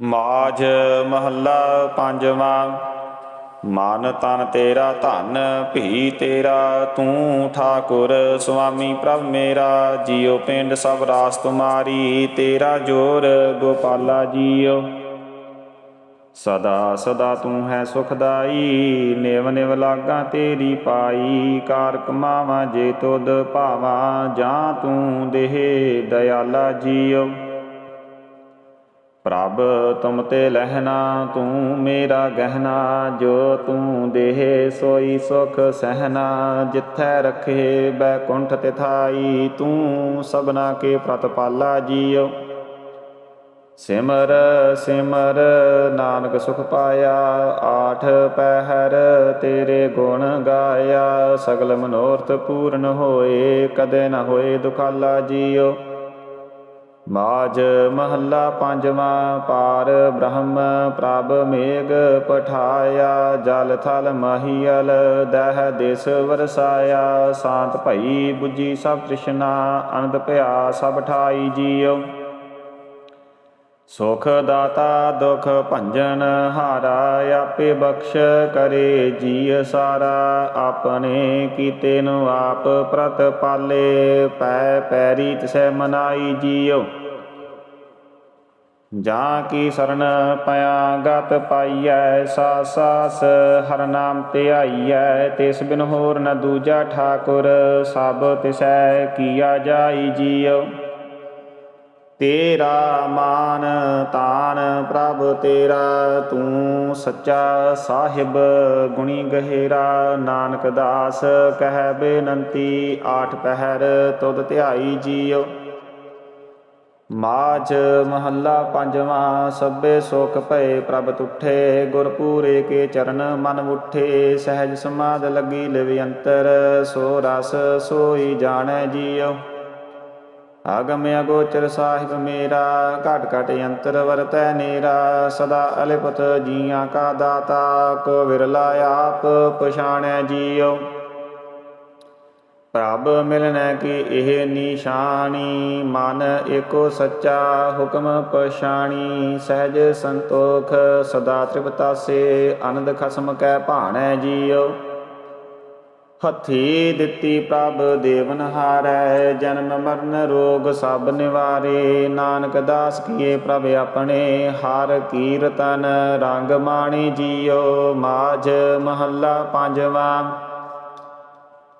ਮਾਝ ਮਹੱਲਾ ਪੰਜਵਾਂ, ਮਨ ਤਨ ਤੇਰਾ ਧਨ, ਭੀ ਤੇਰਾ ਤੂੰ ਠਾਕੁਰ, ਸੁਆਮੀ ਪ੍ਰਭ ਮੇਰਾ, ਜੀਉ ਪਿੰਡ ਸਭ ਰਾਸ ਤੁਮਾਰੀ, ਤੇਰਾ ਜੋਰ ਗੋਪਾਲਾ ਜੀਉ ਸਦਾ ਸਦਾ ਤੂੰ ਹੈ ਸੁਖਦਾਈ, ਨਿਵ ਨਿਵ ਲਾਗਾ ਤੇਰੀ ਪਾਈ ਕਾਰ ਕਮਾਵਾਂ ਜੇ ਤੁਧ ਭਾਵਾਂ, ਜਾਂ ਤੂੰ ਦੇਹ ਦਇਆਲਾ ਜੀਉ ਪ੍ਰਭ ਤੁਮ ਤੇ ਲਹਿਣਾ, ਤੂੰ ਮੇਰਾ ਗਹਿਣਾ, ਜੋ ਤੂੰ ਦੇਹ, ਸੋਈ ਸੁਖ ਸਹਿਣਾ। ਜਿੱਥੈ ਰਖੇ ਬੈਕੁੰਠ ਤਿਥਾਈ ਤੂੰ ਸਭਨਾ ਕੇ ਪ੍ਰਤਪਾਲਾ ਜੀਉ। ਸਿਮਰ ਸਿਮਰ, ਨਾਨਕ ਸੁਖ ਪਾਇਆ, ਆਠ ਪਹਿਰ ਤੇਰੇ ਗੁਣ ਗਾਇਆ। ਸਗਲ ਮਨੋਰਥ ਪੂਰਨ ਹੋਏ, ਕਦੇ ਨਾ ਹੋਏ ਦੁਖਾਲਾ ਜੀਉ। ਮਾਜ ਮਹੱਲਾ ਪੰਜਵਾਂ, ਪਾਰ ਬ੍ਰਹਮ ਪ੍ਰਭ ਮੇਗ ਪਠਾਇਆ, ਜਲ ਥਲ ਮਹੀਲ ਦਹ ਦੇਸ ਵਰਸਾਇਆ, ਸ਼ਾਂਤ ਭਈ 부ਜੀ ਸਭ ਤ੍ਰਿਸ਼ਨਾ ਅਨੰਦ ਭਇਆ ਸਭ ਠਾਈ ਜੀਉ ਸੁਖ ਦਾਤਾ ਦੁਖ ਭੰਜਨ ਹਾਰਾ, ਆਪੇ ਬਖਸ਼ ਕਰੇ ਜੀ ਸਾਰਾ। ਆਪਣੇ ਕੀਤੇ ਨੂੰ ਆਪ ਪ੍ਰਤ ਪਾਲੇ, ਪੈ ਪੈਰੀ ਤਿਸੈ ਮਨਾਈ ਜੀਉ ਜਾਂ ਕੀ ਸਰਨ ਪਿਆ ਗਤ ਪਾਈਐ, ਸਾਸ ਸਾਸ ਹਰ ਨਾਮ ਧਿਆਈਐ ਤਿਸ ਬਿਨ ਹੋਰ ਨ ਦੂਜਾ ਠਾਕੁਰ, ਸਭ ਤਿਸੈ ਕੀਆ ਜਾਈ ਜੀਉ ਤੇਰਾ ਮਾਨ ਤਾਨ ਪ੍ਰਭ ਤੇਰਾ, ਤੂੰ ਸੱਚਾ ਸਾਹਿਬ ਗੁਣੀ ਗਹਿਰਾ। ਨਾਨਕ ਦਾਸ ਕਹਿ ਬੇਨੰਤੀ, ਆਠ ਪਹਿਰ ਤੁਧ ਧਿਆਈ ਜੀਉ ਮਾਝ ਮਹੱਲਾ ਪੰਜਵਾਂ, ਸਭੇ ਸੁਖ ਭਏ ਪ੍ਰਭ ਤੁਠੇ। ਗੁਰਪੂਰੇ ਕੇ ਚਰਨ ਮਨ ਉਠੇ, ਸਹਿਜ ਸਮਾਦ ਲੱਗੀ ਲਿਵ ਅੰਤਰ ਸੋ ਰਸ ਸੋਈ ਜਾਣੈ ਜੀਉ ਆਗਮ ਅਗੋਚਰ ਸਾਹਿਬ ਮੇਰਾ, ਘਟ ਘਟ ਅੰਤਰ ਵਰਤੈ ਨੇਰਾ, ਸਦਾ ਅਲਿਪਤ ਜੀਆਂ ਕਾ ਦਾਤਾ, ਕੋ ਵਿਰਲਾ ਆਪ ਪਛਾਣੈ ਜੀਉ। ਪ੍ਰਭ ਮਿਲਨੈ ਕੀ ਇਹ ਨਿਸ਼ਾਨੀ, ਮਨ ਏਕੋ ਸੱਚਾ ਹੁਕਮ ਪਛਾਣੀ, ਸਹਿਜ ਸੰਤੋਖ ਸਦਾ ਤ੍ਰਿਪਤਾਸੇ ਆਨੰਦ ਖਸਮ ਕੈ ਭਾਣੈ ਜੀਉ। ਹੱਥੀ ਦਿੱਤੀ ਪ੍ਰਭ ਦੇਵਨ ਹਾਰੈ, ਜਨਮ ਮਰਨ ਰੋਗ ਸਭ ਨਿਵਾਰੇ। ਨਾਨਕ ਦਾਸ ਕੀਏ ਪ੍ਰਭ ਆਪਣੇ, ਹਰ ਕੀਰਤਨ ਰੰਗ ਮਾਣੀ ਜੀਓ। ਮਾਝ ਮਹੱਲਾ ਪੰਜਵਾਂ।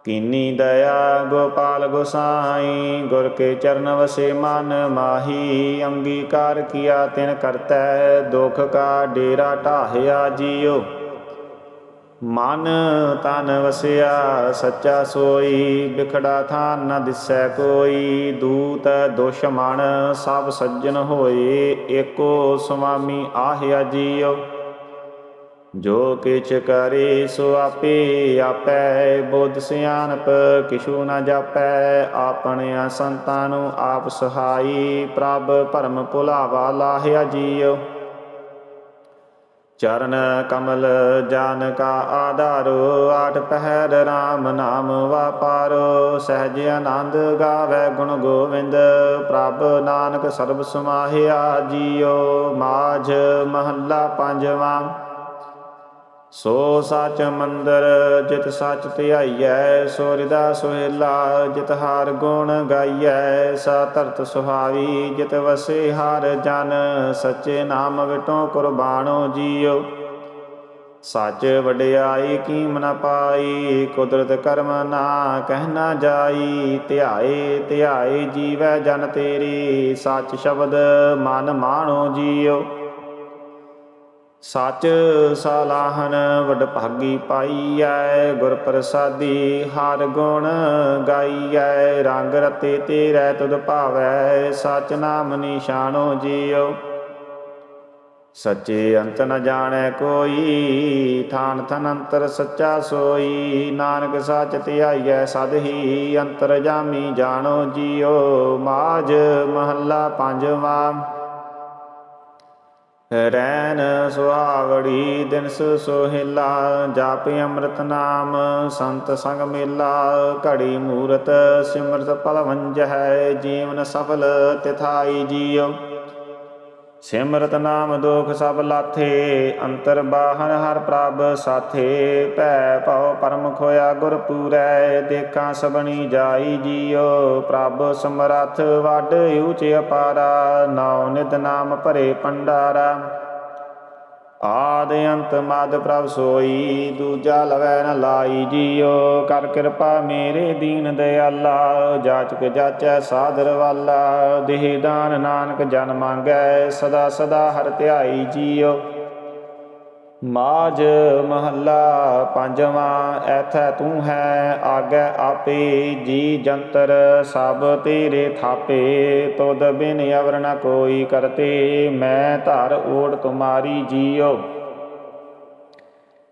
ਕਿਨੀ ਦਇਆ ਗੋਪਾਲ ਗੋਸਾਈ, ਗੁਰ ਕੇ ਚਰਨ ਵਸੇ ਮਨ ਮਾਹੀ। ਅੰਗੀਕਾਰ ਕੀਆ ਤਿਨ ਕਰਤੈ, ਦੁਖ ਕਾ ਡੇਰਾ ਢਾਹਿਆ ਜੀਓ। ਮਨ ਤਨ ਵਸਿਆ, ਸੱਚਾ ਸੋਈ, ਬਿਖੜਾ ਥਾਨ ਨ ਦਿਸੈ ਕੋਈ। ਦੂਤ ਦੁਸ਼ਮਣ ਸਭ ਸੱਜਣ ਹੋਏ, ਏਕੋ ਸੁਆਮੀ ਆਹਿਆ ਜੀਉ ਜੋ ਕਿਛ ਕਰੇ ਸੋ ਆਪੇ ਆਪੈ, ਬੁੱਧ ਸਿਆਣਪ ਕਿਛੂ ਨ ਜਾਪੈ। ਆਪਣਿਆਂ ਸੰਤਾਂ ਨੂੰ ਆਪ ਸਹਾਈ, ਪ੍ਰਭ ਭਰਮ ਭੁਲਾਵਾ ਲਾਹਿਆ ਜੀਉ ਚਰਨ ਕਮਲ ਜਾਨ ਕਾ ਆਧਾਰੋ ਆਠ ਪਹਿਰ RAM ਨਾਮ ਵਾਪਾਰੋ। ਸਹਿਜ ਆਨੰਦ ਗਾਵੇ ਗੁਣ ਗੋਵਿੰਦ, ਪ੍ਰਭ ਨਾਨਕ ਸਰਬ ਸਮਾਹਿਆ ਜੀਓ। ਮਾਝ ਮਹੱਲਾ ਪੰਜਵਾਂ। ਸੋ ਸਚ ਮੰਦਰ ਜਿਤ ਸਚ ਧਿਆਈਐ ਸੋ ਹਿਰਦਾ ਸੁਹੇਲਾ ਜਿਤ ਹਾਰ ਗੁਣ ਗਾਈਐ, ਸਾ ਧਰਤ ਸੁਹਾਵੀ ਜਿਤ ਵਸੇ ਹਰ ਜਨ, ਸੱਚੇ ਨਾਮ ਵਿਟੋ ਕੁਰਬਾਨੋ ਜੀਓ। ਸੱਚ ਵਡਿਆਈ ਕੀਮ ਨ ਪਾਈ, ਕੁਦਰਤ ਕਰਮ ਨਾ ਕਹਿਣਾ ਜਾਈ, ਧਿਆਏ ਧਿਆਏ ਜੀਵੈ ਜਨ ਤੇਰੀ, ਸੱਚ ਸ਼ਬਦ ਮਨ ਮਾਣੋ ਜੀਓ। ਸੱਚ ਸਲਾਹਨ ਵਡ ਭਾਗੀ ਪਾਈਐ ਗੁਰ ਪ੍ਰਸਾਦੀ ਹਰ ਗੁਣ ਗਾਈਐ, ਰੰਗ ਰਤੇ ਤੇਰੇ ਤੁਧ ਭਾਵੈ, ਸਚ ਨਾਮ ਨਿਸ਼ਾਨੋ ਜੀਉ। ਸੱਚੇ ਅੰਤ ਨ ਜਾਣੈ ਕੋਈ, ਥਾਨ ਥਨ ਅੰਤਰ ਸੱਚਾ ਸੋਈ, ਨਾਨਕ ਸੱਚ ਧਿਆਈਐ, ਸਦ ਹੀ ਅੰਤਰ ਜਾਮੀ ਜਾਣੋ ਜੀਉ। ਮਾਝ ਮਹੱਲਾ ਪੰਜਵਾਂ ਰੈਨ ਸੁਹਾਵੜੀ ਦਿਨਸ ਸੋਹਿਲਾ, ਜਾਪ ਅੰਮ੍ਰਿਤ ਨਾਮ, ਸੰਤ ਸੰਗ ਮੇਲਾ, ਘੜੀ ਮੂਰਤ ਸਿਮਰਤ ਪਲ ਹੈ, ਜੀਵਨ ਸਫਲ ਤਿਥਾਈ ਜੀਉ ਸਿਮਰਤ ਨਾਮ ਦੋਖ ਸਭ ਲਾਥੇ, ਅੰਤਰ ਬਾਹਰ ਹਰ ਪ੍ਰਭ ਸਾਥੇ। ਭੈ ਭਉ ਪਰਮ ਖੋਇਆ ਗੁਰ ਪੂਰੈ, ਦੇਖਾਂ ਸਬਣੀ ਜਾਈ ਜੀਓ ਪ੍ਰਭ ਸਮਰੱਥ ਵੱਡ ਊਚ ਅਪਾਰਾ, ਨਾਉ ਨਿਤ ਨਾਮ ਭਰੇ ਪੰਡਾਰਾ ਆਦ ਅੰਤ ਮਦ ਪ੍ਰਭ ਸੋਈ, ਦੂਜਾ ਲਵੈ ਨ ਲਾਈ ਜੀਓ। ਕਰ ਕਿਰਪਾ ਮੇਰੇ ਦੀਨ ਦਿਆਲਾ, ਜਾਚਕ ਜਾਚੈ ਸਾਦਰ ਵਾਲਾ। ਦੇਹ ਦਾਨ ਨਾਨਕ ਜਨ ਮੰਗੈ, ਸਦਾ ਸਦਾ ਹਰ ਧਿਆਈ ਜੀਓ। ਮਾਜ ਮਹੱਲਾ ਪੰਜਵਾਂ, ਐਥੈ ਤੂੰ ਹੈ ਆਗੈ ਆਪੇ, ਜੀ ਜੰਤਰ ਸਭ ਤੇਰੇ ਥਾਪੇ, ਤੁਧ ਬਿਨ ਅਵਰ ਨ ਕੋਈ ਕਰਤੇ, ਮੈਂ ਧਰ ਓੜ ਤੁਮਾਰੀ ਜੀਓ।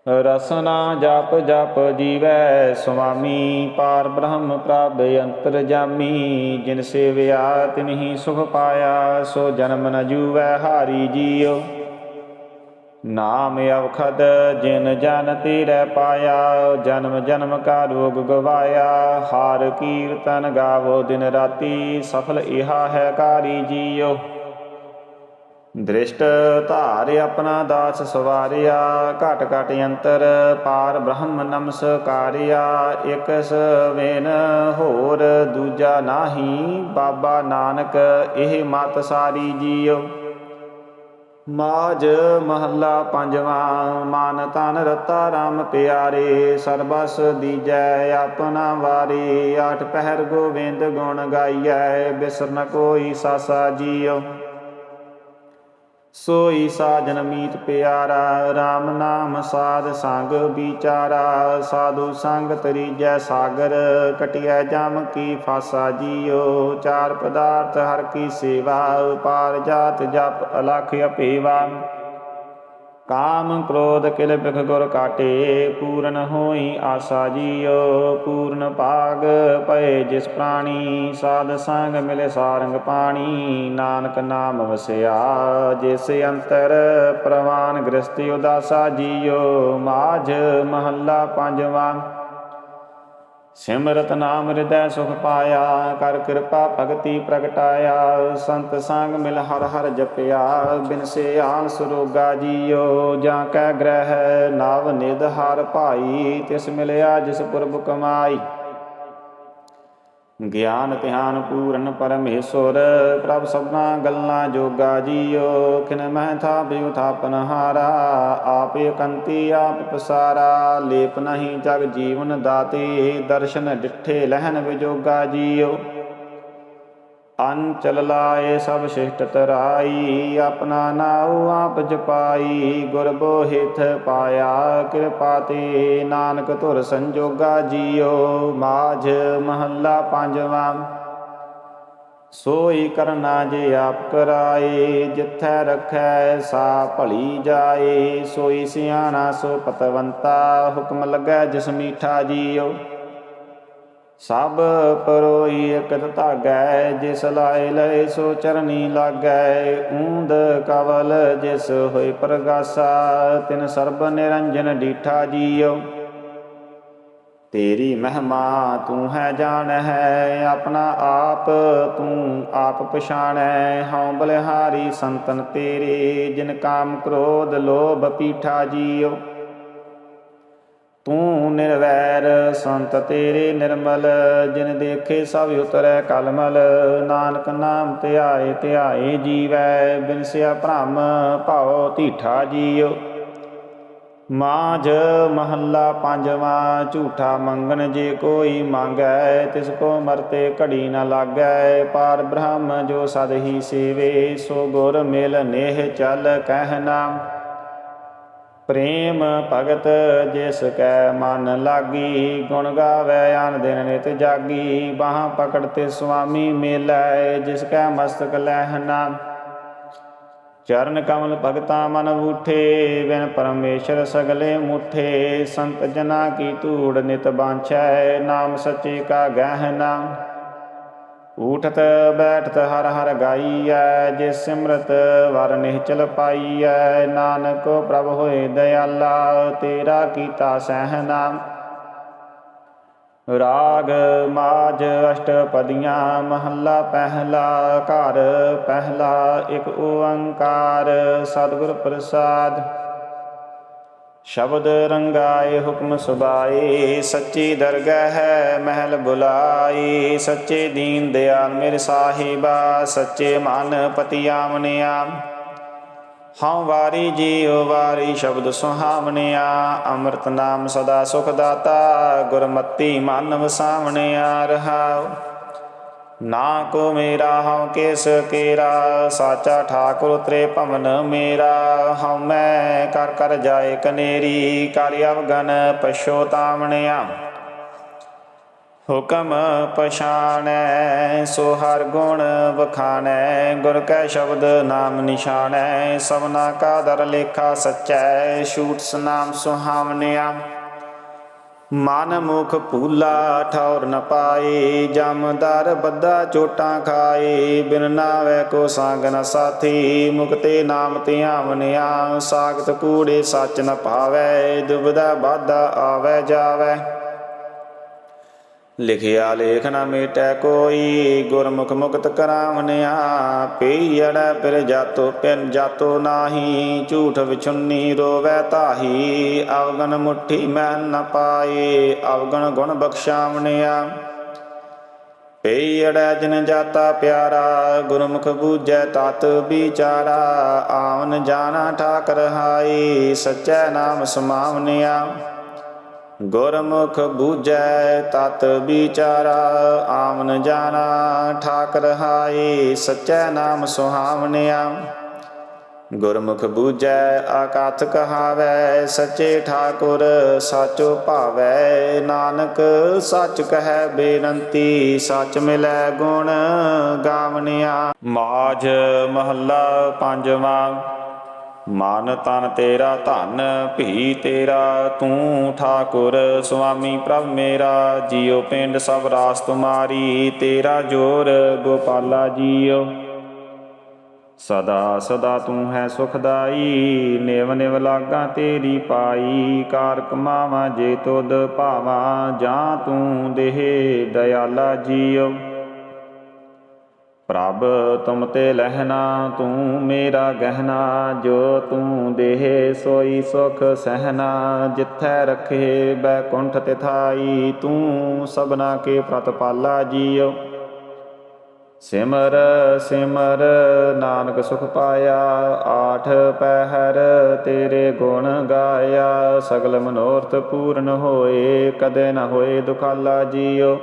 ਰਸਨਾ ਜਪ ਜਪ ਜੀਵੈ ਸੁਆਮੀ, ਪਾਰ ਬ੍ਰਹਮ ਪ੍ਰਭ ਅੰਤਰ ਜਾਮੀ, ਜਿਨ ਸੇਵਿਆ ਤਿਨਹੀ ਸੁਖ ਪਾਇਆ, ਸੋ ਜਨਮ ਨ ਜੂਵੈ ਹਾਰੀ ਜੀਓ। ਨਾਮ ਅਵਖਦ, ਜਿਨ ਜਨ ਤੇਰੇ ਪਾਇਆ, ਜਨਮ ਜਨਮ ਕਾ ਰੋਗ ਗਵਾਇਆ। ਹਾਰ ਕੀਰਤਨ ਗਾਵੋ ਦਿਨ ਰਾਤੀ, ਸਫਲ ਇਹਾ ਹੈ ਕਾਰੀ ਜੀਓ। ਦ੍ਰਿਸ਼ਟ ਧਾਰ ਆਪਣਾ ਦਾਸ ਸਵਾਰਿਆ, ਘਟ ਘਟ ਅੰਤਰ ਪਾਰ ਬ੍ਰਹਮ ਨਮਸਕਾਰਿਆ। ਇਕ ਸਵੇਨ ਹੋਰ ਦੂਜਾ ਨਾਹੀ, ਬਾਬਾ ਨਾਨਕ, ਇਹ ਮਤ ਸਾਰੀ ਜੀਓ। ਮਾਜ ਮਹੱਲਾ ਪੰਜਵਾਂ, ਮਨ ਤਨ ਰਤਾ ਰਾਮ ਪਿਆਰੇ, ਸਰਬਸ ਦੀਜੈ ਆਪਣਾ ਵਾਰੀ, ਆਠ ਪਹਿਰ ਗੋਬਿੰਦ ਗੁਣ ਗਾਈਐ, ਬਿਸਰ ਨ ਕੋਈ ਸਾਸਾ ਜੀਓ। ਸੋਈ ਸਾਜਨ ਮੀਤ ਪਿਆਰਾ RAM ਨਾਮ ਸਾਧ ਸੰਗ ਵਿਚਾਰਾ, ਸਾਧੂ ਸੰਗ ਤਰੀਜੈ ਸਾਗਰ, ਕਟਿਐ ਜਮ ਕੀ ਫਾਸਾ ਜੀਓ, ਚਾਰ ਪਦਾਰਥ ਹਰ ਕੀ ਸੇਵਾ, ਉਪਾਰ ਜਾਤ ਜਪ ਅਲਖ ਅਪੇਵਾ। ਕਾਮ ਕ੍ਰੋਧ ਕਿਲ ਬਿਖ ਗੁਰ ਕਾਟੇ, ਪੂਰਨ ਹੋਈ ਆਸਾ ਜੀਓ। ਪੂਰਨ ਭਾਗ ਪਏ ਜਿਸ ਪ੍ਰਾਣੀ, ਸਾਧ ਸੰਗ ਮਿਲੇ ਸਾਰੰਗ ਪਾਣੀ। ਨਾਨਕ ਨਾਮ ਵਸਿਆ, ਜਿਸ ਅੰਤਰ ਪ੍ਰਵਾਨ ਗ੍ਰਸਤੀ ਉਦਾਸਾ ਜੀਓ। ਮਾਝ ਮਹੱਲਾ ਪੰਜਵਾਂ ਸਿਮਰਤ ਨਾਮ ਹਿਰਦੈ ਸੁਖ ਪਾਇਆ, ਕਰ ਕਿਰਪਾ ਭਗਤੀ ਪ੍ਰਗਟਾਇਆ। ਸੰਤ ਸੰਗ ਮਿਲ ਹਰ ਹਰ ਜਪਿਆ, ਬਿਨ ਸਿਆਲ ਸੁਰੋਗਾ ਜੀਓ। ਜਾਂ ਕੈ ਗ੍ਰਹਿ, ਨਵ ਨਿਧ ਹਰ ਭਾਈ, ਤਿਸ ਮਿਲਿਆ ਜਿਸ ਪੁਰਬ ਕਮਾਈ। ਗਿਆਨ ਧਿਆਨ ਪੂਰਨ ਪਰਮੇਸ਼ਵਰ, ਪ੍ਰਭ ਸਭਨਾ ਗੱਲਾਂ ਜੋਗਾ ਜੀਓ ਕਿਨ ਮਹਿ ਥਾਪਿ ਥਾਪਨ ਹਾਰਾ, ਆਪ ਇਕੰਤੀ ਆਪ ਪਸਾਰਾ, ਲੇਪ ਨਹੀਂ ਜਗ ਜੀਵਨ ਦਾਤੇ, ਦਰਸ਼ਨ ਡਿਠੇ ਲਹਿਨ ਵਿਜੋਗਾ ਜੀਓ। ਅੰਚਲ ਲਾਏ ਸਭ ਸ਼ਿਸ਼ਟ ਤਰਾਈ, ਆਪਣਾ ਨਾਉ ਆਪ ਜਪਾਈ, ਗੁਰ ਬੋਹਿਥ ਪਾਇਆ, ਕਿਰਪਾ ਤੇ ਨਾਨਕ ਧੁਰ ਸੰਜੋਗਾ ਜੀਓ, ਮਾਝ ਮਹੱਲਾ ਪੰਜਵਾਂ। ਸੋਈ ਕਰਨਾ ਜੇ ਆਪ ਕਰਾਏ, ਜਿੱਥੈ ਰਖੈ ਸਾ ਭਲੀ ਜਾਏ, ਸੋਈ ਸਿਆਣਾ ਸੋ ਪਤਵੰਤਾ, ਹੁਕਮ ਲੱਗੈ ਜਿਸ ਮੀਠਾ ਜੀਓ। ਸਭ ਪਰੋਈ ਇਕਤ ਧਾਗੈ, ਜਿਸ ਲਾਏ ਲਏ ਸੋ ਚਰਨੀ ਲਾਗੈ। ਊਂਦ ਕਵਲ, ਜਿਸ ਹੋਇ ਪ੍ਰਗਾਸਾ, ਤਿਨ ਸਰਬ ਨਿਰੰਜਨ ਡੀਠਾ ਜੀਓ ਤੇਰੀ ਮਹਿਮਾ ਤੂੰ ਹੈ ਜਾਣ ਹੈ ਆਪਣਾ ਆਪ ਤੂੰ ਆਪ ਪਛਾਣੈ। ਹਉ ਬਲਿਹਾਰੀ ਸੰਤਨ ਤੇਰੇ, ਜਿਨ ਕਾਮ ਕ੍ਰੋਧ ਲੋਭ ਪੀਠਾ ਜੀਓ ਤੂੰ ਨਿਰਵੈਰ ਸੰਤ ਤੇਰੇ ਨਿਰਮਲ, ਜਿਨ ਦੇਖੇ ਸਭ ਉਤਰੈ ਕਲਮਲ। ਨਾਨਕ ਨਾਮ ਧਿਆਏ ਧਿਆਏ ਜੀਵੈ ਬਿਨਸਿਆ ਭ੍ਰਮ ਭਾਉ ਧੀਠਾ ਜੀਉ। ਮਾਝ ਮਹੱਲਾ ਪੰਜਵਾਂ, ਝੂਠਾ ਮੰਗਣ ਜੇ ਕੋਈ ਮੰਗੈ, ਤਿਸ ਕੋ ਮਰਤੇ ਘੜੀ ਨਾ ਲਾਗੈ। ਪਾਰ ਬ੍ਰਹਮ ਜੋ ਸਦ ਹੀ ਸੇਵੇ, ਸੋ ਗੁਰ ਮਿਲ ਨੇਹ ਚਲ ਕਹਿਨਾ ਪ੍ਰੇਮ ਭਗਤ ਜਿਸ ਕੈ ਮਨ ਲਾਗੀ, ਗੁਣ ਗਾਵੇ, ਆਨ ਦਿਨ ਨਿਤ ਜਾਗੀ। ਬਾਹ ਪਕੜ ਤੇ ਸੁਆਮੀ ਮੇਲੈ, ਜਿਸ ਕੈ ਮਸਤਕ ਲਹਿਨਾ ਚਰਨ ਕਮਲ ਭਗਤਾ ਮਨ ਉਠੇ ਬਿਨ ਪਰਮੇਸ਼ਰ ਸਗਲੇ ਮੁਠੇ। ਸੰਤ ਜਨਾ ਕੀ ਧੂੜ ਨਿਤ ਬਾਂਛੈ, ਨਾਮ ਸੱਚੇ ਕਾ ਗਹਿਨਾ ਊਠਤ ਬੈਠਤ ਹਰ ਹਰ ਗਾਈਐ ਜੇ ਸਿਮਰਤ ਵਰ ਨਿਹਚਲ ਪਾਈਐ। ਨਾਨਕ ਪ੍ਰਭ ਹੋਏ ਦਇਆਲਾ ਤੇਰਾ ਕੀਤਾ ਸਹਿਨਾ ਰਾਗ ਮਾਜ ਅਸ਼ਟਪਦੀਆਂ, ਮਹੱਲਾ ਪਹਿਲਾ, ਘਰ ਪਹਿਲਾ, ਇੱਕ ਓੰਕਾਰ। ਸਤਿਗੁਰ ਪ੍ਰਸਾਦ ਸ਼ਬਦ ਰੰਗਾਏ ਹੁਕਮ ਸੁਬਾਈ ਸੱਚੀ ਦਰਗਾਹ ਹੈ ਮਹਿਲ ਬੁਲਾਈ ਸੱਚੇ ਦੀਨ ਦਿਆਲ ਮੇਰੇ ਸਾਹਿਬਾ, ਸੱਚੇ ਮਨ ਪਤੀ ਆਮਨਿਆ ਹਉ ਵਾਰੀ ਜੀਉ ਵਾਰੀ ਸ਼ਬਦ ਸੁਹਾਵਣਿਆ, ਅੰਮ੍ਰਿਤ ਨਾਮ ਸਦਾ ਸੁਖ ਦਾਤਾ, ਗੁਰਮਤੀ ਮਨ ਵਸਾਵਣਿਆ ਰਹਾਉ। ਨਾ ਕੋ ਮੇਰਾ ਹਉ ਕਿਸ ਕੇਰਾ, ਸਾਚਾ ਠਾਕੁਰ ਤ੍ਰੇ ਭਵਨ ਮੇਰਾ। ਹਉ ਮੈਂ ਕਰ ਕਰ ਜਾਏ ਕਨੇਰੀ ਕਾਲੀ ਅਵਗਨ ਪਛੋਤਾਵਣਿਆ ਹੁਕਮ ਪਛਾਣੈ, ਸੋ ਹਰ ਗੁਣ ਵਖਾਣੈ। ਗੁਰ ਕੈ ਸ਼ਬਦ ਨਾਮ ਨਿਸ਼ਾਨੈ ਸਭਨਾ ਕਾ ਦਰ ਲੇਖਾ ਸਚੈ, ਛੂਟ ਸਨਾਮ ਸੁਹਾਵਨਿਆ ਮਨ ਮੁਖ ਭੂਲਾ ਠੌਰ ਨ ਪਾਏ ਜਮਦਰ ਬੱਦਾ ਚੋਟਾਂ ਖਾਏ, ਬਿਨ ਨਾਵੇ ਕੋ ਸੰਗ ਨ ਸਾਥੀ ਮੁਕਤੇ ਨਾਮ ਧਿਆਵਨਿਆ ਸਾਗਤ ਕੂੜੇ ਸੱਚ ਨ ਭਾਵੈ ਦੁਬਦਾ ਬਾਧਾ ਆਵੈ ਜਾਵੈ। ਲਿਖਿਆ ਲੇਖ ਨਾ ਮੇਟੈ ਕੋਈ, ਗੁਰਮੁਖ ਮੁਕਤ ਕਰਾਵਨਿਆ ਪੀੜੈ ਫਿਰ ਜਾਤੋ, ਪਿਨ ਜਾਤੋ ਨਾਹੀ, ਝੂਠ ਵਿਛੁੰਨੀ ਰੋਵੈ ਤਾਹੀ ਅਵਗਨ ਮੁਠੀ ਮੈਲ ਨ ਪਾਏ ਅਵਗਨ ਗੁਣ ਬਖਸ਼ਾਵਨਿਆ ਪਈੜੈ ਜਿਨ ਜਾਤਾ ਪਿਆਰਾ, ਗੁਰਮੁਖ ਬੂਝੈ ਤਤ ਵਿਚਾਰਾ, ਆਵਨ ਜਾਣਾ ਠਾਕ ਰਹਾਈ ਸਚੈ ਨਾਮ ਸਮਾਵਨਿਆ ਗੁਰਮੁਖ ਬੂਝੈ ਤਤ ਵਿਚਾਰਾ ਆਮਨ ਜਾਣਾ ਠਾਕ ਰਹਾਈ ਸਚੈ ਨਾਮ ਸੁਹਾਵਨਿਆ ਗੁਰਮੁਖ ਬੂਝੈ ਆਕਾਥ ਕਹਾਵੈ, ਸਚੇ ਠਾਕੁਰ ਸਾਚੋ ਭਾਵੈ। ਨਾਨਕ ਸੱਚ ਕਹੈ ਬੇਨੰਤੀ, ਸੱਚ ਮਿਲੈ ਗੁਣ ਗਾਵਨਿਆ ਮਾਝ ਮਹੱਲਾ ਪੰਜਵਾਂ। ਮਨ ਤਨ ਤੇਰਾ ਧਨ, ਭੀ ਤੇਰਾ ਤੂੰ ਠਾਕੁਰ, ਸੁਆਮੀ ਪ੍ਰਭ ਮੇਰਾ, ਜੀਉ ਪਿੰਡ ਸਭ ਰਾਸ ਤੁਮਾਰੀ, ਤੇਰਾ ਜੋਰ ਗੋਪਾਲਾ ਜੀਉ ਸਦਾ ਸਦਾ ਤੂੰ ਹੈ ਸੁਖਦਾਈ, ਨਿਵ ਨਿਵ ਲਾਗਾ ਤੇਰੀ ਪਾਈ ਕਾਰ ਕਮਾਵਾ ਜੇ ਤੁਧ ਭਾਵਾ, ਜਾਂ ਤੂੰ ਦੇਹ ਦਇਆਲਾ ਜੀਉ ਪ੍ਰਭ ਤੁਮ ਤੇ ਲਹਿਣਾ, ਤੂੰ ਮੇਰਾ ਗਹਿਣਾ, ਜੋ ਤੂੰ ਦੇਹ ਸੋਈ ਸੁਖ ਸਹਿਣਾ, ਜਿੱਥੈ ਰਖੇ ਬੈਕੁੰਠ ਤਿਥਾਈ ਤੂੰ ਸਭਨਾ ਕੇ ਪ੍ਰਤਪਾਲਾ ਜੀਉ। ਸਿਮਰ ਸਿਮਰ, ਨਾਨਕ ਸੁਖ ਪਾਇਆ, ਆਠ ਪਹਿਰ ਤੇਰੇ ਗੁਣ ਗਾਇਆ, ਸਗਲ ਮਨੋਰਥ ਪੂਰਨ ਹੋਏ, ਕਦੇ ਨਾ ਹੋਏ ਦੁਖਾਲਾ ਜੀਉ।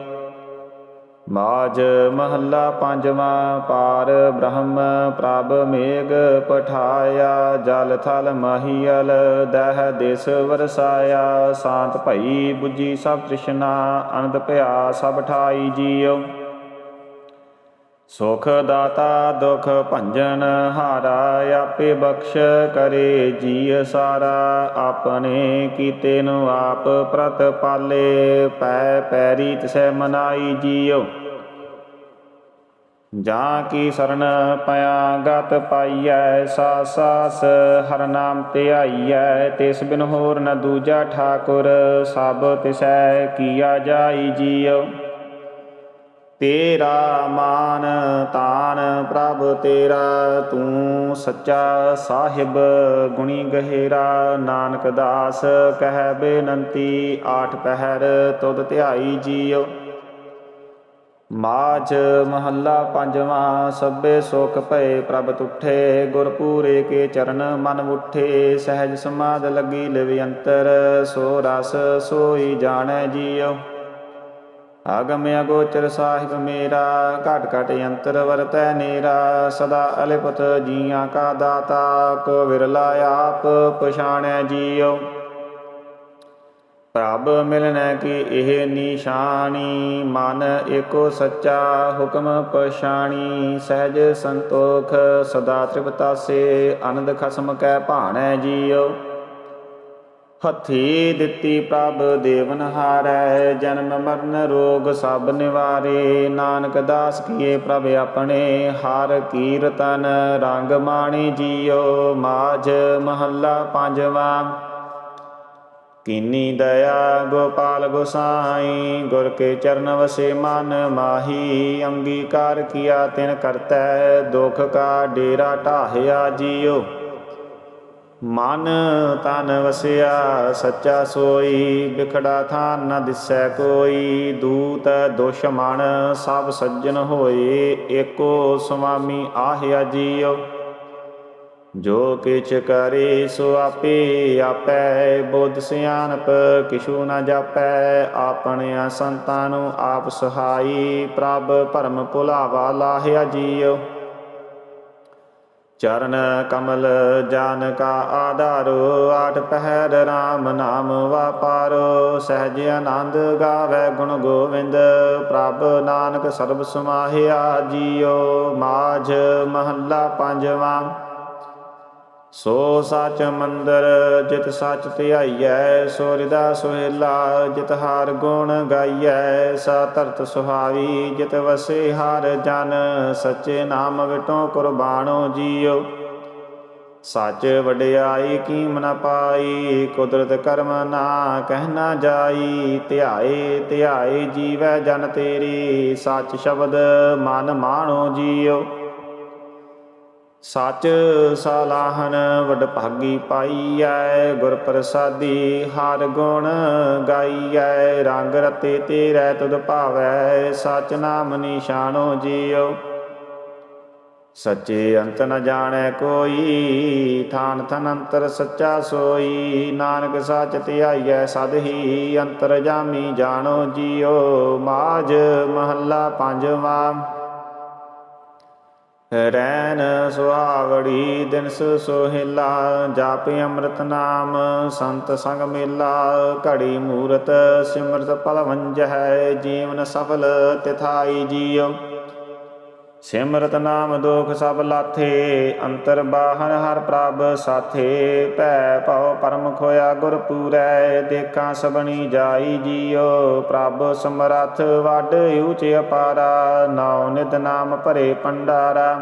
ਮਾਜ ਮਹੱਲਾ ਪੰਜਵਾਂ, ਪਾਰ ਬ੍ਰਹਮ ਪ੍ਰਭ ਮੇਗ ਪਠਾਇਆ, ਜਲ ਥਲ ਮਹੀਲ ਦਹ ਦੇਸ ਵਰਸਾਇਆ। ਸ਼ਾਂਤ ਭਈ 부ਜੀ ਸਭ ਤ੍ਰਿਸ਼ਨਾ, ਅਨੰਦ ਭਇਆ ਸਭ ਠਾਈ ਜੀਉ। ਸੁਖ ਦਾਤਾ ਦੁਖ ਭੰਜਨ ਹਾਰਾ, ਆਪੇ ਬਖਸ਼ ਕਰੇ ਜੀ ਸਾਰਾ। ਆਪਣੇ ਕੀਤੇ ਨੂੰ ਆਪ ਪ੍ਰਤ ਪਾਲੇ, ਪੈ ਪੈਰੀ ਤਿਸੈ ਮਨਾਈ ਜੀਉ ਜਾਂ ਕੀ ਸਰਨ ਪਿਆ ਗਤ ਪਾਈਐ, ਸਾਸ ਸਾਸ ਹਰ ਨਾਮ ਧਿਆਈਐ ਤਿਸ ਬਿਨ ਹੋਰ ਨ ਦੂਜਾ ਠਾਕੁਰ, ਸਭ ਤਿਸੈ ਕੀਆ ਜਾਈ ਜੀਉ ਤੇਰਾ ਮਾਨ ਤਾਨ ਪ੍ਰਭ ਤੇਰਾ, ਤੂੰ ਸੱਚਾ ਸਾਹਿਬ ਗੁਣੀ ਗਹਿਰਾ। ਨਾਨਕ ਦਾਸ ਕਹਿ ਬੇਨੰਤੀ, ਆਠ ਪਹਿਰ ਤੁਧ ਧਿਆਈ ਜੀਉ ਮਾਝ ਮਹੱਲਾ ਪੰਜਵਾਂ, ਸਭੇ ਸੁਖ ਭਏ ਪ੍ਰਭ ਤੁਠੇ। ਗੁਰਪੂਰੇ ਕੇ ਚਰਨ ਮਨ ਉਠੇ, ਸਹਿਜ ਸਮਾਦ ਲੱਗੀ ਲਿਵ ਅੰਤਰ ਸੋ ਰਸ ਸੋਈ ਜਾਣੈ ਜੀਉ ਆਗਮ ਅਗੋਚਰ ਸਾਹਿਬ ਮੇਰਾ, ਘਟ ਘਟ ਅੰਤਰ ਵਰਤੈ ਨੇਰਾ, ਸਦਾ ਅਲਿਪਤ ਜੀਆਂ ਕਾ ਦਾਤਾ, ਕੋ ਵਿਰਲਾ ਆਪ ਪਛਾਣੈ ਜੀਉ। ਪ੍ਰਭ ਮਿਲਨੈ ਕੀ ਇਹ ਨਿਸ਼ਾਨੀ, ਮਨ ਏਕੋ ਸੱਚਾ ਹੁਕਮ ਪਛਾਣੀ, ਸਹਿਜ ਸੰਤੋਖ ਸਦਾ ਤ੍ਰਿਪਤਾਸੇ ਆਨੰਦ ਖਸਮ ਕੈ ਭਾਣੈ ਜੀਉ। ਹੱਥੀ ਦਿੱਤੀ ਪ੍ਰਭ ਦੇਵਨ ਹਾਰੈ, ਜਨਮ ਮਰਨ ਰੋਗ ਸਭ ਨਿਵਾਰੇ। ਨਾਨਕ ਦਾਸ ਕੀਏ ਪ੍ਰਭ ਆਪਣੇ, ਹਰ ਕੀਰਤਨ ਰੰਗ ਮਾਣੀ ਜੀਓ। ਮਾਝ ਮਹੱਲਾ ਪੰਜਵਾ। ਕੀਨੀ ਦਇਆ ਗੋਪਾਲ ਗੋਸਾਈ, ਗੁਰ ਕੇ ਚਰਨ ਵਸੇ ਮਨ ਮਾਹੀ। ਅੰਗੀਕਾਰ ਕੀਆ ਤਿਨ ਕਰਤੈ, ਦੁਖ ਕਾ ਡੇਰਾ ਢਾਹਿਆ ਜੀਉ ਮਨ ਤਨ ਵਸਿਆ, ਸੱਚਾ ਸੋਈ, ਵਿਖੜਾ ਥਾਨ ਨ ਦਿਸੈ ਕੋਈ। ਦੂਤ ਦੁਸ਼ਮਣ ਸਭ ਸੱਜਣ ਹੋਏ, ਏਕੋ ਸੁਆਮੀ ਆਹਿਆ ਜੀਉ ਜੋ ਕਿਛ ਕਰੇ ਸੋ ਆਪੇ ਆਪੈ, ਬੁੱਧ ਸਿਆਣਪ ਕਿਛੂ ਨ ਜਾਪੈ। ਆਪਣਿਆਂ ਸੰਤਾਂ ਨੂੰ ਆਪ ਸਹਾਈ, ਪ੍ਰਭ ਭਰਮ ਭੁਲਾਵਾ ਲਾਹਿਆ ਜੀਉ ਚਰਨ ਕਮਲ ਜਾਨ ਕਾ ਆਧਾਰੋ, ਆਠ ਪਹਿਰ RAM ਨਾਮ ਵਾਪਾਰੋ। ਸਹਿਜ ਆਨੰਦ ਗਾਵੇ ਗੁਣ ਗੋਵਿੰਦ, ਪ੍ਰਭ ਨਾਨਕ ਸਰਬ ਸਮਾਹਿਆ ਜੀਉ ਮਾਝ ਮਹੱਲਾ ਪੰਜਵਾਂ। ਸੋ ਸਚ ਮੰਦਰ ਜਿਤ ਸਚ ਧਿਆਈਐ, ਸੋ ਹਿਰਦਾ ਸੁਹੇਲਾ ਜਿਤ ਹਾਰ ਗੁਣ ਗਾਈਐ, ਸਾ ਧਰਤ ਸੁਹਾਵੀ ਜਿਤ ਵਸੇ ਹਾਰ ਜਨ, ਸੱਚੇ ਨਾਮ ਵਿਟੋ ਕੁਰਬਾਨੋ ਜੀਓ। ਸੱਚ ਵਡਿਆਈ ਕੀਮ ਨ ਪਾਈ, ਕੁਦਰਤ ਕਰਮ ਨਾ ਕਹਿਣਾ ਜਾਈ, ਧਿਆਏ ਧਿਆਏ ਜੀਵੈ ਜਨ ਤੇਰੀ, ਸੱਚ ਸ਼ਬਦ ਮਨ ਮਾਣੋ ਜੀਓ। ਸੱਚ ਸਲਾਹਨ ਵਡਭਾਗੀ ਪਾਈਐ ਗੁਰ ਪ੍ਰਸਾਦੀ ਹਰ ਗੁਣ ਗਾਈਐ, ਰੰਗ ਰਤੇ ਤੇਰੇ ਤੁਧ ਭਾਵੈ, ਸਚ ਨਾਮ ਨਿਸ਼ਾਨੋ ਜੀਉ ਸੱਚੇ ਅੰਤ ਨ ਜਾਣੈ ਕੋਈ, ਥਾਨ ਥਨ ਅੰਤਰ ਸੱਚਾ ਸੋਈ, ਨਾਨਕ ਸੱਚ ਧਿਆਈਐ, ਸਦ ਹੀ ਅੰਤਰ ਜਾਮੀ ਜਾਣੋ ਜੀਉ ਮਾਝ ਮਹੱਲਾ ਪੰਜਵਾਂ ਰੈਨ ਸੁਹਾਵੜੀ ਦਿਨਸ ਸੋਹਿਲਾ, ਜਾਪ ਅੰਮ੍ਰਿਤ ਨਾਮ, ਸੰਤ ਸੰਗ ਮੇਲਾ, ਘੜੀ ਮੂਰਤ ਸਿਮਰਤ ਪਲਵੰਜ ਹੈ, ਜੀਵਨ ਸਫਲ ਤਿਥਾਈ ਜੀਉ ਸਿਮਰਤ ਨਾਮ ਦੁਖ ਸਭ ਲਾਥੇ, ਅੰਤਰ ਬਾਹਰ ਹਰ ਪ੍ਰਭ ਸਾਥੇ। ਭੈ ਭਉ ਪਰਮ ਖੋਇਆ ਗੁਰ ਪੂਰੈ, ਦੇਖਾਂ ਸਬਣੀ ਜਾਈ ਜੀਉ। ਪ੍ਰਭ ਸਮਰੱਥ ਵੱਡ ਉੱਚ ਅਪਾਰਾ, ਨਾਉ ਨਿਤ ਨਾਮ ਭਰੇ ਪੰਡਾਰਾ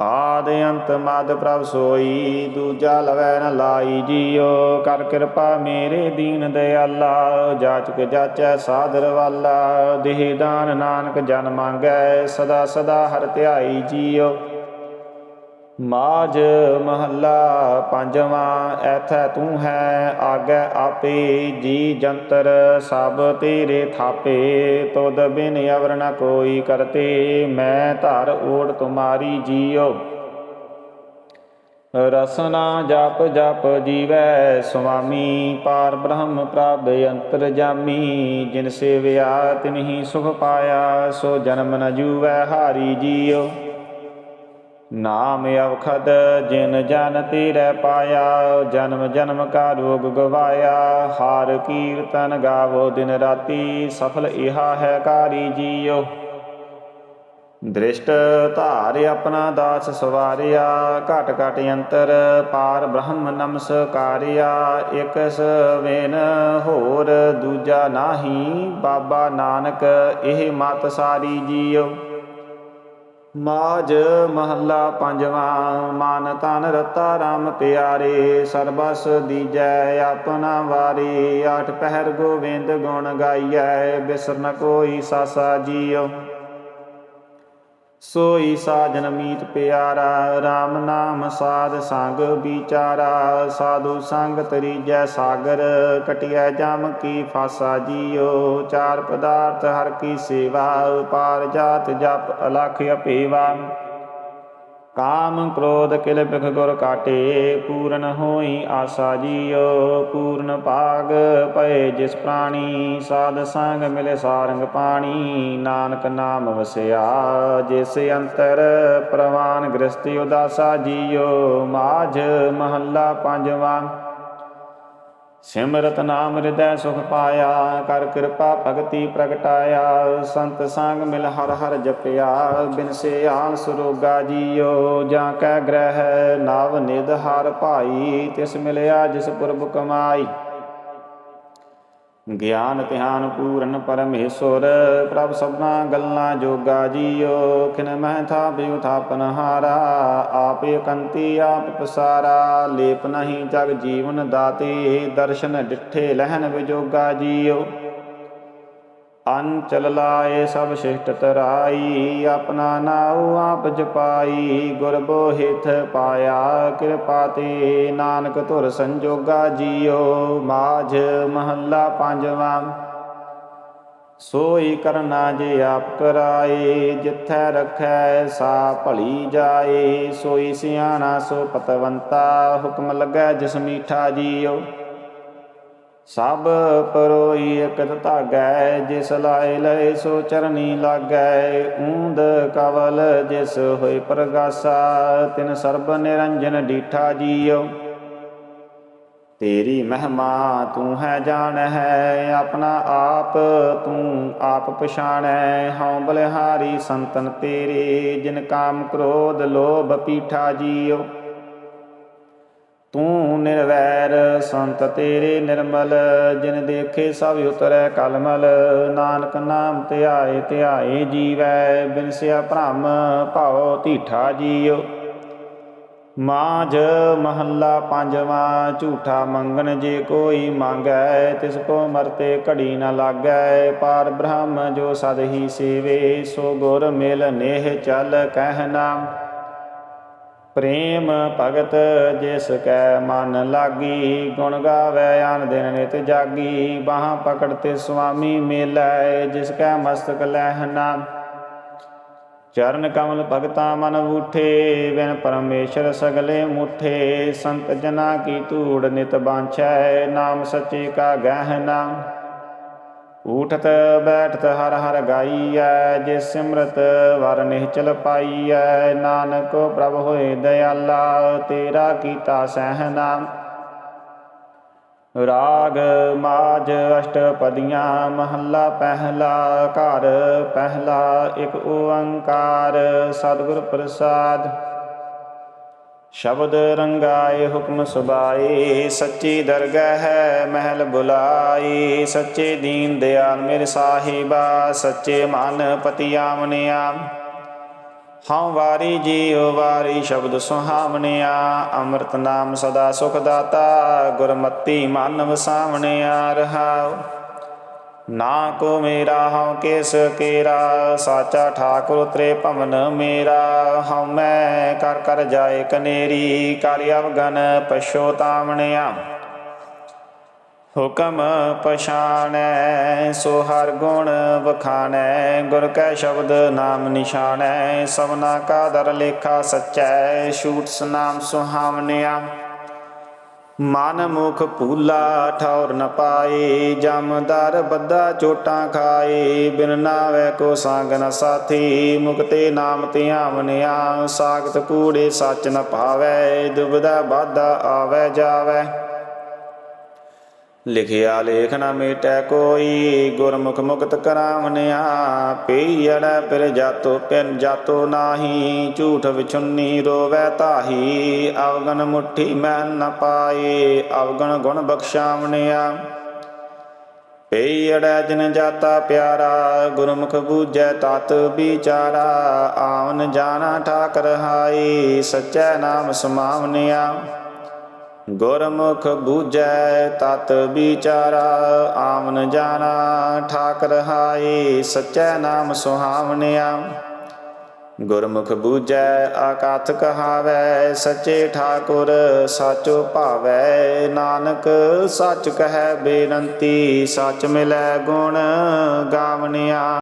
ਆਦ ਅੰਤ ਮਦ ਪ੍ਰਭ ਸੋਈ, ਦੂਜਾ ਲਵੈ ਨ ਲਾਈ ਜੀਉ ਕਰ ਕਿਰਪਾ ਮੇਰੇ ਦੀਨ ਦਿਆਲਾ, ਜਾਚਕ ਜਾਚੈ ਸਾਦਰ ਵਾਲਾ। ਦੇਹ ਦਾਨ ਨਾਨਕ ਜਨ ਮੰਗੈ, ਸਦਾ ਸਦਾ ਹਰ ਧਿਆਈ ਜੀਉ ਮਾਝ ਮਹੱਲਾ ਪੰਜਵਾਂ, ਐਥੈ ਤੂੰ ਹੈ ਆਗੈ ਆਪੇ, ਜੀ ਜੰਤਰ ਸਭ ਤੇਰੇ ਥਾਪੇ, ਤੁਧ ਬਿਨ ਅਵਰ ਨ ਕੋਈ ਕਰਤੇ, ਮੈਂ ਧਰ ਓੜ ਤੁਮਾਰੀ ਜੀਉ ਰਸਨਾ ਜਪ ਜਪ ਜੀਵੈ ਸੁਆਮੀ, ਪਾਰ ਬ੍ਰਹਮ ਪ੍ਰਭ ਅੰਤਰ ਜਾਮੀ, ਜਿਨ ਸੇਵਿਆ ਤਿਨਹੀ ਸੁਖ ਪਾਇਆ, ਸੋ ਜਨਮ ਨ ਜੂਵੈ ਹਾਰੀ ਜੀਉ ਨਾਮ ਅਵਖਦ ਜਿਨ ਜਨ ਤੇਰੇ ਪਾਇਆ, ਜਨਮ ਜਨਮ ਕਾ ਰੋਗ ਗਵਾਇਆ। ਹਾਰ ਕੀਰਤਨ ਗਾਵੋ ਦਿਨ ਰਾਤੀ, ਸਫਲ ਇਹਾ ਹੈ ਕਾਰੀ ਜੀਉ ਦ੍ਰਿਸ਼ਟ ਧਾਰ ਆਪਣਾ ਦਾਸ ਸਵਾਰਿਆ, ਘਟ ਘਟ ਅੰਤਰ ਪਾਰ ਬ੍ਰਹਮ ਨਮਸਕਾਰਿਆ ਇਕ ਸਵੇਨ ਹੋਰ ਦੂਜਾ ਨਾਹੀ, ਬਾਬਾ ਨਾਨਕ ਇਹ ਮਤ ਸਾਰੀ ਜੀਉ ਮਾਝ ਮਹੱਲਾ ਪੰਜਵਾਂ, ਮਨ ਤਨ ਰਤਾ ਰਾਮ ਪਿਆਰੇ, ਸਰਬਸ ਦੀਜੈ ਆਪਣਾ ਵਾਰੀ। ਆਠ ਪਹਿਰ ਗੋਬਿੰਦ ਗੁਣ ਗਾਈਐ ਬਿਸਰਨ ਨ ਕੋਈ ਸਾਸਾ ਜੀਉ। ਸੋਈ ਸਾਜਨ ਮੀਤ ਪਿਆਰਾ RAM ਨਾਮ ਸਾਧ ਸੰਗ ਵਿਚਾਰਾ, ਸਾਧੂ ਸੰਗ ਤਰੀਜੈ ਸਾਗਰ ਕਟਿਐ ਜਮ ਕੀ ਫਾਸਾ ਜੀਓ, ਚਾਰ ਪਦਾਰਥ ਹਰ ਕੀ ਸੇਵਾ, ਉਪਾਰ ਜਾਤ ਜਪ ਅਲਖ ਅਪੇਵਾ। ਕਾਮ ਕ੍ਰੋਧ ਕਿਲ ਬਿਖ ਗੁਰ ਕਾਟੇ, ਪੂਰਨ ਹੋਈ ਆਸਾ ਜੀਓ, ਪੂਰਨ ਭਾਗ ਪਏ ਜਿਸ ਪ੍ਰਾਣੀ, ਸਾਧ ਸੰਗ ਮਿਲੇ ਸਾਰੰਗ ਪਾਣੀ, ਨਾਨਕ ਨਾਮ ਵਸਿਆ, ਜਿਸ ਅੰਤਰ ਪ੍ਰਵਾਨ ਗ੍ਰਸਤੀ ਉਦਾਸਾ ਜੀਓ, ਮਾਝ ਮਹੱਲਾ ਪੰਜਵਾਂ ਸਿਮਰਤ ਨਾਮ ਹਿਰਦੈ ਸੁਖ ਪਾਇਆ, ਕਰ ਕਿਰਪਾ ਭਗਤੀ ਪ੍ਰਗਟਾਇਆ। ਸੰਤ ਸੰਗ ਮਿਲ ਹਰ ਹਰ ਜਪਿਆ ਬਿਨਸੇ ਆਨ ਸਰੋਗਾ ਜੀਓ। ਜਾਂ ਕੈ ਗ੍ਰਹਿ, ਨਵ ਨਿਧ ਹਰ ਭਾਈ, ਤਿਸ ਮਿਲਿਆ ਜਿਸ ਪੁਰਬ ਕਮਾਈ। ਗਿਆਨ ਧਿਆਨ ਪੂਰਨ ਪਰਮੇਸ਼ਵਰ ਪ੍ਰਭ ਸਭਨਾ ਗੱਲਾਂ ਜੋਗਾ ਜੀਓ। ਖਿਨ ਮਹਿ ਥਾਪਿ ਉਥਾਪਨ ਹਾਰਾ, ਆਪੇ ਕੰਤੀ ਆਪ ਪਸਾਰਾ। ਲੇਪ ਨਹੀਂ ਜਗ ਜੀਵਨ ਦਾਤੇ, ਦਰਸ਼ਨ ਡਿਠੇ ਲਹਿਨ ਵਿਜੋਗਾ ਜੀਓ। ਅੰਚਲ ਲਾਏ ਸਭ ਸ਼ਿਸ਼ਟ ਤਰਾਈ ਆਪਣਾ ਨਾਉ ਆਪ ਜਪਾਈ, ਗੁਰ ਬੋਹਿਥ ਪਾਇਆ ਕਿਰਪਾ ਤੇ। ਨਾਨਕ ਧੁਰ ਸੰਜੋਗਾ ਜੀਓ, ਮਾਝ ਮਹੱਲਾ ਪੰਜਵਾਂ। ਸੋਈ ਕਰਨਾ ਜੇ ਆਪ ਕਰਾਏ, ਜਿੱਥੈ ਰਖੈ ਸਾ ਭਲੀ ਜਾਏ। ਸੋਈ ਸਿਆਣਾ ਸੋ ਪਤਵੰਤਾ, ਹੁਕਮ ਲੱਗੈ ਜਿਸ ਮੀਠਾ ਜੀਓ। ਸਭ ਪਰੋਈ ਇਕਤ ਧਾਗੈ, ਜਿਸ ਲਾਏ ਲਏ ਸੋ ਚਰਨੀ ਲਾਗੈ। ਊਂਦ ਕਵਲ, ਜਿਸ ਹੋਏ ਪ੍ਰਗਾਸਾ, ਤਿਨ ਸਰਬ ਨਿਰੰਜਨ ਡੀਠਾ ਜੀਉ। ਤੇਰੀ ਮਹਿਮਾ ਤੂੰ ਹੈ ਜਾਣ ਹੈ ਆਪਣਾ ਆਪ ਤੂੰ ਆਪ ਪਛਾਣੈ। ਹਉ ਬਲਿਹਾਰੀ ਸੰਤਨ ਤੇਰੇ, ਜਿਨ ਕਾਮ ਕ੍ਰੋਧ ਲੋਭ ਪੀਠਾ ਜੀਉ। ਤੂੰ ਨਿਰਵੈਰ ਸੰਤ ਤੇਰੇ ਨਿਰਮਲ, ਜਿਨ ਦੇਖੇ ਸਭ ਉਤਰੈ ਕਲਮਲ। ਨਾਨਕ ਨਾਮ ਧਿਆਏ ਧਿਆਏ ਜੀਵੈ ਬਿਨਸਿਆ ਭ੍ਰਮ ਭਾਉ ਧੀਠਾ ਜੀਉ। ਮਾਝ ਮਹੱਲਾ ਪੰਜਵਾਂ, ਝੂਠਾ ਮੰਗਣ ਜੇ ਕੋਈ ਮੰਗੈ, ਤਿਸ ਕੋ ਮਰਤੇ ਘੜੀ ਨ ਲਾਗੈ। ਪਾਰ ਬ੍ਰਹਮ ਜੋ ਸਦ ਹੀ ਸੇਵੇ, ਸੋ ਗੁਰ ਮਿਲ ਨੇਹ ਚੱਲ ਕਹਿਨਾ ਪ੍ਰੇਮ ਭਗਤ ਜਿਸ ਕੈ ਮਨ ਲਾਗੀ, ਗੁਣ ਗਾਵੇ, ਆਨ ਦਿਨ ਨਿਤ ਜਾਗੀ। ਬਾਹਾਂ ਪਕੜ ਤੇ ਸੁਆਮੀ ਮੇਲੈ, ਜਿਸ ਕੈ ਮਸਤਕ ਲਹਿਨਾ ਚਰਨ ਕਮਲ ਭਗਤਾ ਮਨ ਉਠੇ ਬਿਨ ਪਰਮੇਸ਼ਰ ਸਗਲੇ ਮੁਠੇ। ਸੰਤ ਜਨਾ ਕੀ ਧੂੜ ਨਿਤ ਬਾਂਛੈ, ਨਾਮ ਸੱਚੇ ਕਾ ਗਹਿਨਾ ਊਠਤ ਬੈਠਤ ਹਰ ਹਰ ਗਾਈਐ ਜੇ ਸਿਮਰਤ ਵਰ ਨਿਹਚਲ ਪਾਈਐ। ਨਾਨਕ ਪ੍ਰਭ ਹੋਏ ਦਇਆਲਾ ਤੇਰਾ ਕੀਤਾ ਸਹਿਨਾ ਰਾਗ ਮਾਜ ਅਸ਼ਟਪਦੀਆਂ, ਮਹੱਲਾ ਪਹਿਲਾ, ਘਰ ਪਹਿਲਾ, ਇੱਕ ਓੰਕਾਰ। ਸਤਿਗੁਰ ਪ੍ਰਸਾਦ ਸ਼ਬਦ ਰੰਗਾਏ ਹੁਕਮ ਸੁਬਾਏ ਸੱਚੀ ਦਰਗਹਿ ਹੈ ਮਹਿਲ ਬੁਲਾਈ ਸੱਚੇ ਦੀਨ ਦਿਆਲ ਮੇਰੇ ਸਾਹਿਬਾ, ਸੱਚੇ ਮਨ ਪਤੀ ਆਮਨਿਆ ਹਉ ਵਾਰੀ ਜੀਉ ਵਾਰੀ ਸ਼ਬਦ ਸੁਹਾਵਣਿਆ, ਅੰਮ੍ਰਿਤ ਨਾਮ ਸਦਾ ਸੁਖ ਦਾਤਾ, ਗੁਰਮਤੀ ਮਨ ਵਸਾਵਣਿਆ ਰਹਾਉ। ਨਾ ਕੋ ਮੇਰਾ ਹਉ ਕਿਸ ਕੇਰਾ, ਸਾਚਾ ਠਾਕੁਰ ਤ੍ਰੇ ਭਵਨ ਮੇਰਾ। ਹਉ ਮੈਂ ਕਰ ਕਰ ਜਾਏ ਕਨੇਰੀ ਕਰ ਅਵਗਨ ਪਛੋਤਾਵਣਿਆ ਹੁਕਮ ਪਛਾਣੈ, ਸੋ ਹਰ ਗੁਣ ਵਖਾਣੈ, ਗੁਰ ਕੈ ਸ਼ਬਦ ਨਾਮ ਨਿਸ਼ਾਨੈ ਸਭਨਾ ਕਾ ਦਰ ਲੇਖਾ ਸਚੈ, ਛੂਟ ਸਨਾਮ ਸੁਹਾਵਨਿਆ ਮਨ ਮੁਖ ਭੂਲਾ ਠੌਰ ਨ ਪਾਏ ਜਮਦਰ ਬੱਦਾ ਚੋਟਾਂ ਖਾਏ, ਬਿਨ ਨਾਵੇ ਕੋ ਸੰਗ ਨ ਸਾਥੀ ਮੁਕਤੇ ਨਾਮ ਧਿਆਵਨਿਆ ਸਾਖਤ ਕੂੜੇ ਸੱਚ ਨ ਭਾਵੈ ਦੁਬਦਾ ਬਾਧਾ ਆਵੈ ਜਾਵੈ। ਲਿਖਿਆ ਲੇਖ ਨ ਮੇਟੈ ਕੋਈ, ਗੁਰਮੁਖ ਮੁਕਤ ਕਰਾਵਨਿਆ ਪਈੜੈ ਫਿਰ ਜਾਤੋ, ਪਿਨ ਜਾਤੋ ਨਾਹੀ, ਝੂਠ ਵਿਛੁੰਨੀ ਰੋਵੈ ਤਾਹੀ ਅਵਗਣ ਮੁਠੀ ਮੈਂ ਨ ਪਾਏ ਅਵਗਨ ਗੁਣ ਬਖਸ਼ਾਵਨਿਆ ਪਈੜੈ ਜਿਨ ਜਾਤਾ ਪਿਆਰਾ, ਗੁਰਮੁਖ ਬੂਝੈ ਤਤ ਵਿਚਾਰਾ। ਆਵਨ ਜਾਣਾ ਠਾਕਰ ਹਾਈ ਸਚੈ ਨਾਮ ਸਮਾਵਨਿਆ ਗੁਰਮੁਖ ਬੂਝੈ ਤਤ ਵਿਚਾਰਾ ਆਮਨ ਜਾਣਾ ਠਾਕ ਰਹਾਈ ਸਚੈ ਨਾਮ ਸੁਹਾਵਣਿਆ। ਗੁਰਮੁਖ ਬੂਝੈ ਆਕਾਥ ਕਹਾਵੈ, ਸਚੇ ਠਾਕੁਰ ਸਾਚੋ ਭਾਵੈ। ਨਾਨਕ ਸੱਚ ਕਹੈ ਬੇਨੰਤੀ, ਸੱਚ ਮਿਲੈ ਗੁਣ ਗਾਵਨਿਆ